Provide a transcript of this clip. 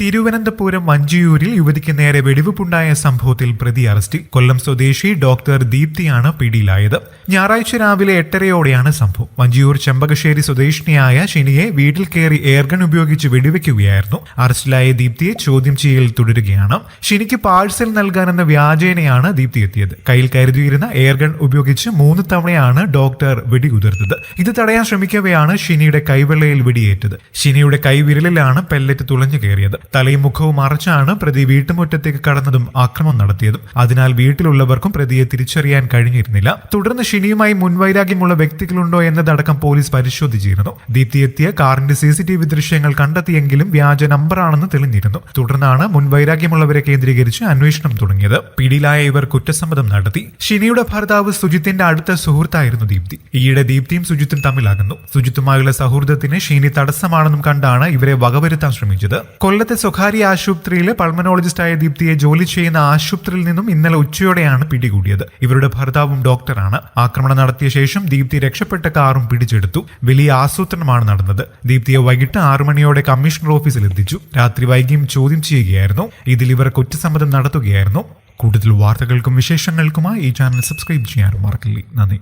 തിരുവനന്തപുരം മഞ്ചിയൂരിൽ യുവതിക്ക് നേരെ വെടിവെപ്പുണ്ടായ സംഭവത്തിൽ പ്രതി അറസ്റ്റിൽ കൊല്ലം സ്വദേശി ഡോക്ടർ ദീപ്തിയാണ് പിടിയിലായത്. ഞായറാഴ്ച രാവിലെ എട്ടരയോടെയാണ് സംഭവം. മഞ്ചിയൂർ ചെമ്പകശ്ശേരി സ്വദേശിനിയായ ഷിനിയെ വീട്ടിൽ കയറി എയർഗൺ ഉപയോഗിച്ച് വെടിവെക്കുകയായിരുന്നു. അറസ്റ്റിലായ ദീപ്തിയെ ചോദ്യം ചെയ്യൽ തുടരുകയാണ്. ഷിനിക്ക് പാഴ്സൽ നൽകാനെന്ന വ്യാജേനയാണ് ദീപ്തി എത്തിയത്. കയ്യിൽ കരുതിയിരുന്ന എയർഗൺ ഉപയോഗിച്ച് മൂന്ന് തവണയാണ് ഡോക്ടർ വെടിയുതിർത്തത്. ഇത് തടയാൻ ശ്രമിക്കവെയാണ് ഷിനിയുടെ കൈവെള്ളയിൽ വെടിയേറ്റത്. ഷിനിയുടെ കൈവിരലിലാണ് പെല്ലറ്റ് തുളഞ്ഞു കയറിയത്. തലയും മുഖവും മറച്ചാണ് പ്രതി വീട്ടുമുറ്റത്തേക്ക് കടന്നതും ആക്രമം നടത്തിയതും. അതിനാൽ വീട്ടിലുള്ളവർക്കും പ്രതിയെ തിരിച്ചറിയാൻ കഴിഞ്ഞിരുന്നില്ല. തുടർന്ന് ഷിനിയുമായി മുൻവൈരാഗ്യമുള്ള വ്യക്തികളുണ്ടോ എന്നതടക്കം പോലീസ് പരിശോധിച്ചിരുന്നു. ദീപ്തി എത്തിയ കാറിന്റെ സി സി ടി വി ദൃശ്യങ്ങൾ കണ്ടെത്തിയെങ്കിലും വ്യാജ നമ്പറാണെന്ന് തെളിഞ്ഞിരുന്നു. തുടർന്നാണ് മുൻവൈരാഗ്യമുള്ളവരെ കേന്ദ്രീകരിച്ച് അന്വേഷണം തുടങ്ങിയത്. പിടിയിലായ ഇവർ കുറ്റസമ്മതം നടത്തി. ഷിനിയുടെ ഭർത്താവ് സുജിത്തിന്റെ അടുത്ത സുഹൃത്തായിരുന്നു ദീപ്തി. ഈയിടെ ദീപ്തിയും സുജിത്തും തമ്മിലാകുന്നു. സുജിത്തുമായുള്ള സൗഹൃദത്തിന് ഷിനി തടസ്സമാണെന്നും കണ്ടാണ് ഇവരെ വകവരുത്താൻ ശ്രമിച്ചത്. കൊല്ലത്തെ സ്വകാര്യ ആശുപത്രിയിലെ പൾമനോളജിസ്റ്റായ ദീപ്തിയെ ജോലി ചെയ്യുന്ന ആശുപത്രിയിൽ നിന്നും ഇന്നലെ ഉച്ചയോടെയാണ് പിടികൂടിയത്. ഇവരുടെ ഭർത്താവും ഡോക്ടറാണ്. ആക്രമണം നടത്തിയ ശേഷം ദീപ്തി രക്ഷപ്പെട്ട കാറും പിടിച്ചെടുത്തു. വലിയ ആസൂത്രണമാണ് നടന്നത്. ദീപ്തിയെ വൈകിട്ട് ആറു മണിയോടെ കമ്മീഷണർ ഓഫീസിൽ എത്തിച്ചു. രാത്രി വൈകിയും ചോദ്യം ചെയ്യുകയായിരുന്നു. ഇതിൽ ഇവർ കുറ്റസമ്മതം നടത്തുകയായിരുന്നു. കൂടുതൽ വാർത്തകൾക്കും വിശേഷങ്ങൾക്കുമായി ഈ ചാനൽ സബ്സ്ക്രൈബ് ചെയ്യാനും മറക്കില്ലേ. നന്ദി.